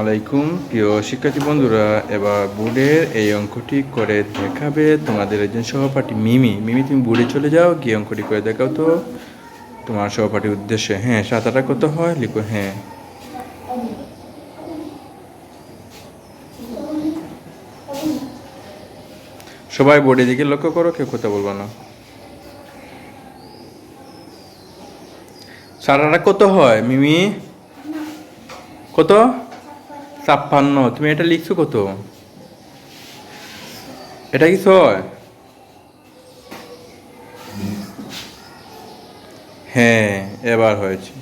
আলাইকুম, প্রিয় শিক্ষার্থী বন্ধুরা, এবার বোর্ডের এই অঙ্কটি করে দেখাবে তোমাদের একজন সহপাঠী, মিমি। মিমি, তুমি বোর্ডে চলে যাও, গিয়ে অঙ্কটি করে দেখাও তো। তোমার সহপাঠীর উদ্দেশ্যে হ্যাঁ সাত আটা কত হয়? লিখো হ্যাঁ। সবাই বোর্ডের দিকে লক্ষ্য করো, কেউ কথা বলব না। সারাটা কত হয়, মিমি? কত? ছাপ্পান্ন তুমি এটা লিখছো কত? এটা কি ছয়? হ্যাঁ এবার হয়েছে।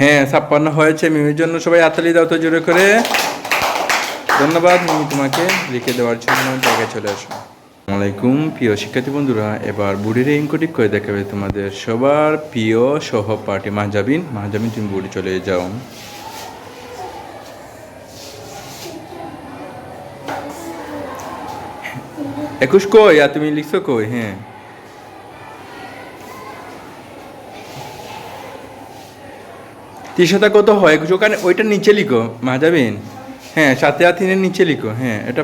হ্যাঁ ছাপ্পান্ন হয়েছে, মিমির জন্য সবাই আতালি দাও তো জোরে করে। ধন্যবাদ মিমি তোমাকে লিখে দেওয়ার জন্য, জায়গায় চলে আসো। আসসালামাইকুম প্রিয় শিক্ষার্থী বন্ধুরা, এবার বুড়ির ইনকোটিক করে দেখাবে তোমাদের। সবার প্রিয় সহপাঠী মাহজাবিন মাহজাবিন তুমি বুড়ি চলে যাও। একুশ কই? আর তুমি লিখছো কই? হ্যাঁ। তিনশোটা কত হয়? ওখানে ওইটা নিচে লিখো মা যাবেন হ্যাঁ সাথে আর নিচে লিখো হ্যাঁ এটা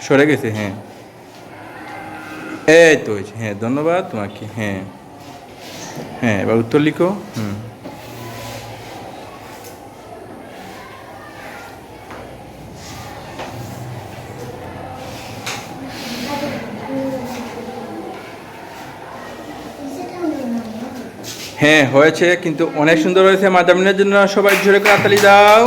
সরে গেছে হ্যাঁ। এই তো হ্যাঁ ধন্যবাদ তোমাকে হ্যাঁ। হ্যাঁ এবার উত্তর লিখো, হুম। হ্যাঁ হয়েছে, কিন্তু অনেক সুন্দর হয়েছে। মাদাবিনের জন্য সবাই জোরে করে হাতালি দাও।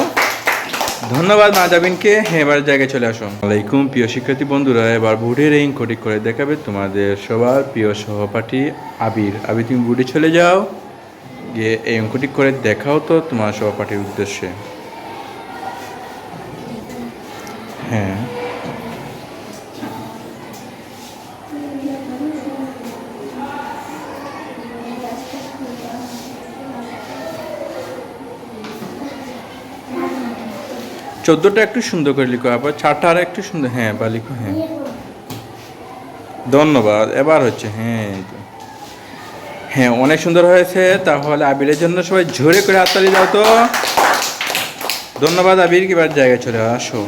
ধন্যবাদ মাদাবিনকে হ্যাঁ এবার জায়গায় চলে আসো আলাইকুম, প্রিয় শিক্ষার্থী বন্ধুরা, এবার বুড়ির এই কোটি করে দেখাবে তোমাদের সবার প্রিয় সহপাঠী আবির। আবির, তুমি বুড়ি চলে যাও। গিয়ে এই অঙ্কটি করে দেখাও তো তোমার সহপাঠীর উদ্দেশ্যে। হ্যাঁ। চোদ্দোটা একটু সুন্দর করে লিখো, আবার চারটা আর একটু সুন্দর হ্যাঁ বা লিখো হ্যাঁ। ধন্যবাদ, এবার হচ্ছে হ্যাঁ হ্যাঁ অনেক সুন্দর হয়েছে, তাহলে আবিরের জন্য সবাই ঝরে করে হাততালি দাও তো। ধন্যবাদ আবির, এবার জায়গায় চলে আসো।